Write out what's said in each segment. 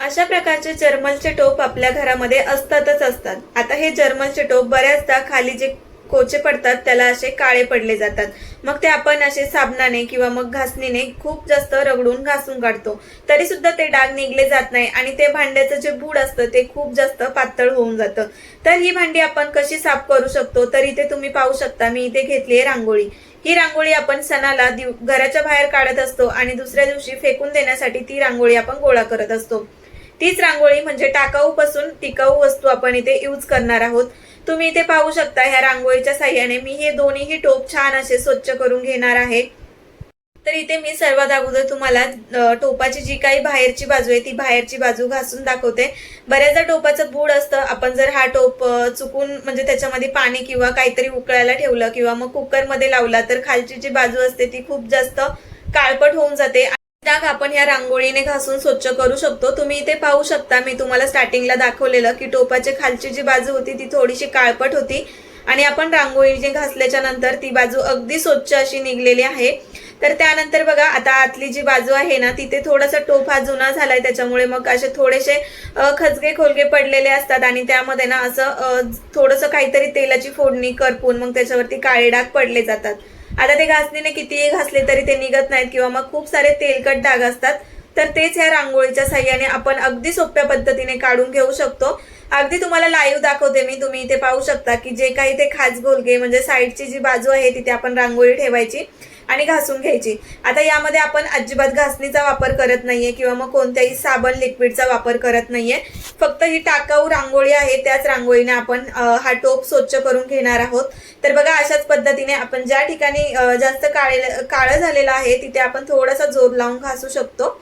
अशा प्रकारचे जर्मलचे टोप आपल्या घरामध्ये असतातच असतात. आता हे जर्मलचे टोप बऱ्याचदा खाली जे कोचे पडतात त्याला असे काळे पडले जातात. मग ते आपण असे साबणाने किंवा मग घासणीने खूप जास्त रगडून घासून काढतो. तरी सुद्धा ते डाग निघले जात नाही आणि ते भांड्याचं जे बूड असतं ते खूप जास्त पातळ होऊन जातं. तर ही भांडी आपण कशी साफ करू शकतो? तर इथे तुम्ही पाहू शकता मी इथे घेतली आहे रांगोळी. ही रांगोळी आपण सणाला दिव- घराच्या बाहेर काढत असतो आणि दुसऱ्या दिवशी फेकून देण्यासाठी ती रांगोळी आपण गोळा करत असतो. तीच रांगोळी म्हणजे टाकाऊ पासून टिकाऊ वस्तू आपण इथे यूज करणार आहोत. तुम्ही इथे पाहू शकता ह्या रांगोळीच्या साह्याने मी हे दोन्हीही टोप छान असे स्वच्छ करून घेणार आहे. तर इथे मी सर्वात अगोदर तुम्हाला टोपाची जी काही बाहेरची बाजू आहे ती बाहेरची बाजू घासून दाखवते. बऱ्याचदा टोपाचं बूड असतं आपण जर हा टोप चुकून म्हणजे त्याच्यामध्ये पाणी किंवा काहीतरी उकळायला ठेवलं किंवा मग कुकरमध्ये लावला तर खालची जी बाजू असते ती खूप जास्त काळपट होऊन जाते. डाग आपण या रांगोळीने घासून स्वच्छ करू शकतो. तुम्ही इथे पाहू शकता मी तुम्हाला स्टार्टिंगला दाखवलेलं की टोपाची खालची जी बाजू होती ती थोडीशी काळपट होती. आणि आपण रांगोळी जी घासल्याच्या नंतर ती बाजू अगदी स्वच्छ अशी निघलेली आहे. तर त्यानंतर बघा आता आतली जी बाजू आहे ना तिथे थोडासा टोप हा जुना झालाय त्याच्यामुळे मग असे थोडेसे खचगे खोलगे पडलेले असतात. आणि त्यामध्ये ना असं थोडस काहीतरी तेलाची फोडणी करपून मग त्याच्यावरती काळे डाग पडले जातात. आता ते घासणीने कितीही घासले तरी ते निघत नाहीत किंवा मग खूप सारे तेलकट डाग असतात. तर तेच ह्या रांगोळीच्या साह्याने आपण अगदी सोप्या पद्धतीने काढून घेऊ शकतो. अगदी तुम्हाला लाईव्ह दाखवते मी. तुम्ही इथे पाहू शकता की जे काही ते खास गोलगे म्हणजे साईडची जी बाजू आहे तिथे आपण रांगोळी ठेवायची. आणि घासून घ्यायची. आता यामध्ये आपण अजिबात घासणीचा वापर करत नाहीये किंवा मग कोणत्याही साबण लिक्विडचा वापर करत नाहीये. फक्त ही टाकाऊ रांगोळी आहे त्याच रांगोळीने आपण हा टोप स्वच्छ करून घेणार आहोत. तर बघा अशाच पद्धतीने आपण ज्या ठिकाणी जास्त काळे काळं झालेलं आहे तिथे आपण थोडासा जोर लावून घासू शकतो.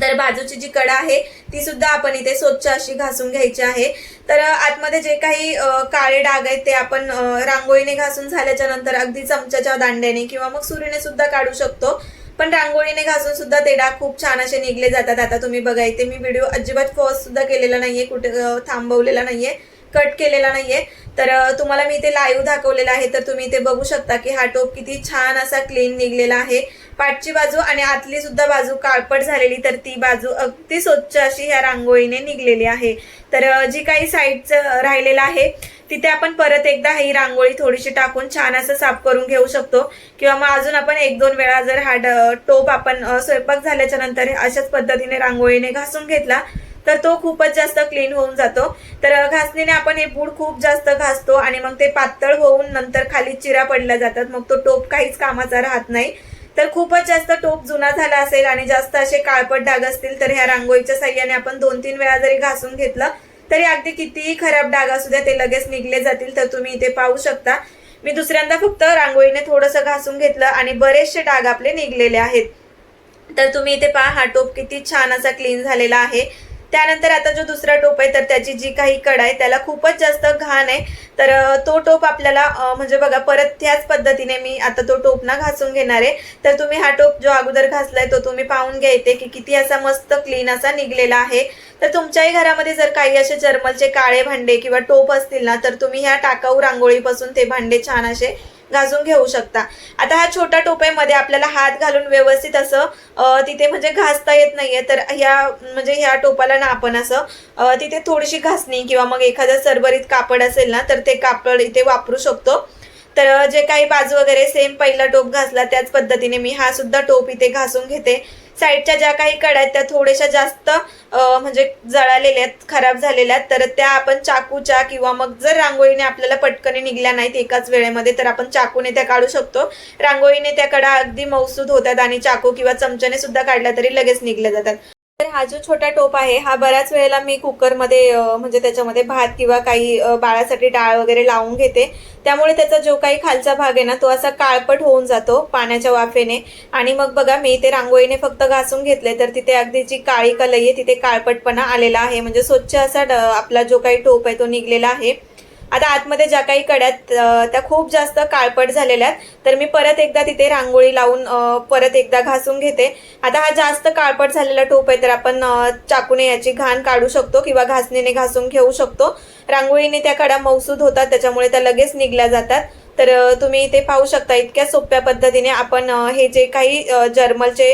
तर बाजूची जी कडा आहे ती सुद्धा आपण इथे स्वच्छ अशी घासून घ्यायची आहे. तर आतमध्ये जे काही काळे डाग आहेत ते आपण रांगोळीने घासून झाल्याच्यानंतर अगदी चमच्याच्या दांड्याने किंवा मग सुरीने सुद्धा काढू शकतो. पण रांगोळीने घासून सुद्धा ते डाग खूप छान असे निघले जातात. आता तुम्ही बघा इथे मी व्हिडिओ अजिबात पॉज सुद्धा केलेला नाहीये कुठे थांबवलेला नाहीये. कट केलेला नाहीये. तर तुम्हाला मी इथे लाईव्ह दाखवलेला आहे. तर तुम्ही इथे बघू शकता की हा टोप किती छान असा क्लीन निघलेला आहे. पाठची बाजू आणि आतली सुद्धा बाजू काळपट झालेली तर ती बाजू अगदी स्वच्छ अशी ह्या रांगोळीने निघलेली आहे. तर जी काही साईडचं राहिलेलं आहे तिथे आपण परत एकदा ही रांगोळी थोडीशी टाकून छान असं साफ करून घेऊ शकतो. किंवा मग अजून आपण एक दोन वेळा जर हा ड- टोप आपण स्वयंपाक झाल्याच्यानंतर अशाच पद्धतीने रांगोळीने घासून घेतला तर तो खूपच जास्त क्लीन होऊन जातो. तर घासणीने आपण हे बूड खूप जास्त घासतो आणि मग ते पातळ होऊन नंतर खाली चिरा पडल्या जातात. मग तो टोप काहीच कामाचा राहत नाही. तर खूपच जास्त टोप जुना झाला असेल आणि जास्त असे काळपट डाग असतील तर ह्या रांगोळीच्या साह्याने आपण दोन तीन वेळा जरी घासून घेतलं तरी अगदी कितीही खराब डाग असू द्या ते लगेच निघले जातील तर तुम्ही इथे पाहू शकता. मी दुसऱ्यांदा फक्त रांगोळीने थोडंसं घासून घेतलं आणि बरेचसे डाग आपले निघलेले आहेत. तर तुम्ही इथे पहा हा टोप किती छान असा क्लीन झालेला आहे. त्यानंतर आता जो दुसरा टोप आहे तर त्याची जी काही कड आहे त्याला खूपच जास्त घाण आहे. तर तो टोप आपल्याला म्हणजे बघा परत त्याच पद्धतीने मी आता तो टोप ना घासून घेणार आहे. तर तुम्ही हा टोप जो अगोदर घासलाय तो तुम्ही पाहून घ्या इथे की किती असा मस्त क्लीन असा निघलेला आहे. तर तुमच्याही घरामध्ये जर काही असे जर्मलचे काळे भांडे किंवा टोप असतील ना तर तुम्ही ह्या टाकाऊ रांगोळीपासून ते भांडे छान असे गाजून घेऊ शकता. आता ह्या छोट्या टोप्यामध्ये आपल्याला हात घालून व्यवस्थित असं तिथे म्हणजे घासता येत नाहीये. तर ह्या म्हणजे ह्या टोपाला ना आपण असं तिथे थोडीशी घासणी किंवा मग एखादं सरबरीत कापड असेल ना तर ते कापड इथे वापरू शकतो. तर जे काही बाजू वगैरे सेम पहिला टोप घासला त्याच पद्धतीने मी हा सुद्धा टोप इथे घासून घेते. साईडच्या ज्या काही कड्या आहेत त्या थोड्याशा जास्त म्हणजे जळालेल्या आहेत खराब झालेल्या आहेत तर त्या आपण चाकूच्या किंवा मग जर रांगोळीने आपल्याला पटकन निघल्या नाहीत एकाच वेळेमध्ये तर आपण चाकूने त्या काढू शकतो. रांगोळीने त्या कडा अगदी मौसूद होतात आणि चाकू किंवा चमच्याने सुद्धा काढल्या तरी लगेच निघल्या जातात. तर हा जो छोटा टोप आहे हा बऱ्याच वेळेला मी कुकरमध्ये म्हणजे त्याच्यामध्ये भात किंवा काही बाळासाठी डाळ वगैरे लावून घेते. त्यामुळे त्याचा जो काही खालचा भाग आहे ना तो असा काळपट होऊन जातो पाण्याच्या वाफेने. आणि मग बघा मी ते रांगोळीने फक्त घासून घेतले तर तिथे अगदी जी काळी कलई आहे तिथे काळपटपणा आलेला आहे. म्हणजे स्वच्छ असा ड- आपला जो काही टोप आहे तो निघलेला आहे. आता आतमध्ये ज्या काही कड्यात त्या खूप जास्त काळपट झालेल्या आहेत. तर मी परत एकदा तिथे रांगोळी लावून परत एकदा घासून घेते. आता हा जास्त काळपट झालेला टोप आहे तर आपण चाकूने याची घाण काढू शकतो किंवा घासणीने घासून घेऊ शकतो. रांगोळीने त्या कडा मौसूद होतात त्याच्यामुळे त्या लगेच निघल्या जातात. तर तुम्ही इथे पाहू शकता इतक्या सोप्या पद्धतीने आपण हे जे काही जर्मलचे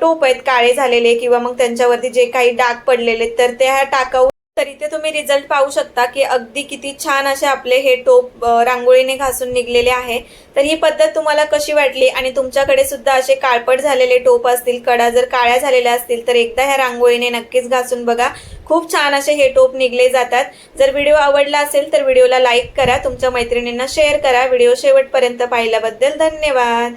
टोप आहेत काळे झालेले किंवा मग त्यांच्यावरती जे काही डाग पडलेले तर ते ह्या टाकाऊ तर इथे तुम्ही रिझल्ट पाहू शकता की अगदी किती छान असे आपले हे टोप रांगोळीने घासून निघलेले आहे. तर ही पद्धत तुम्हाला कशी वाटली? आणि तुमच्याकडे सुद्धा असे काळपट झालेले टोप असतील कडा जर काळ्या झालेल्या असतील तर एकदा ह्या रांगोळीने नक्कीच घासून बघा. खूप छान असे हे टोप निघले जातात. जर व्हिडिओ आवडला असेल तर व्हिडिओला लाईक करा. तुमच्या मैत्रिणींना शेअर करा. व्हिडिओ शेवटपर्यंत पाहिल्याबद्दल धन्यवाद.